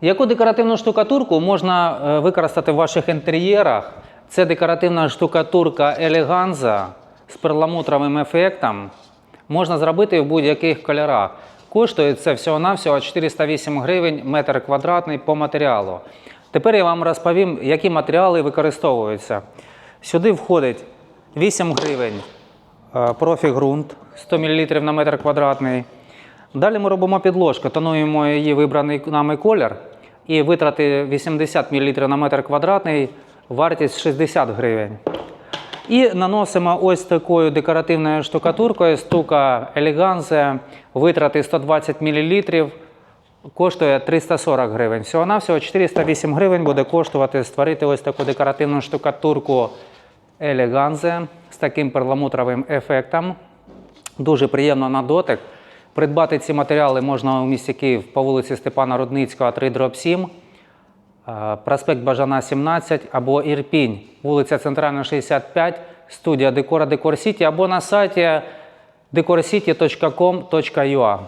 Яку декоративну штукатурку можна е, використати в ваших інтер'єрах? Це декоративна штукатурка Елеганза з перламутровим ефектом. Можна зробити в будь-яких кольорах. Коштує це всього-навсього 408 гривень метр квадратний по матеріалу. Тепер я вам розповім, які матеріали використовуються. Сюди входить 8 гривень е, профі-ґрунт 100 мл на метр квадратний. Далі ми робимо підложку, тонуємо її вибраний нами колір і витрати 80 мл на метр квадратний, вартість 60 гривень. І наносимо ось такою декоративною штукатуркою стука Елеганзе, витрати 120 мл, коштує 340 гривень. Всього-навсього 408 гривень буде коштувати створити ось таку декоративну штукатурку Елеганзе з таким перламутровим ефектом. Дуже приємно на дотик. Придбати ці матеріали можна у місті Київ по вулиці Степана Рудницького, 3 дроб 7, е, проспект Бажана 17 або Ірпінь, вулиця Центральна 65, студія Декора Декор Сіті або на сайті decorcity.com.ua.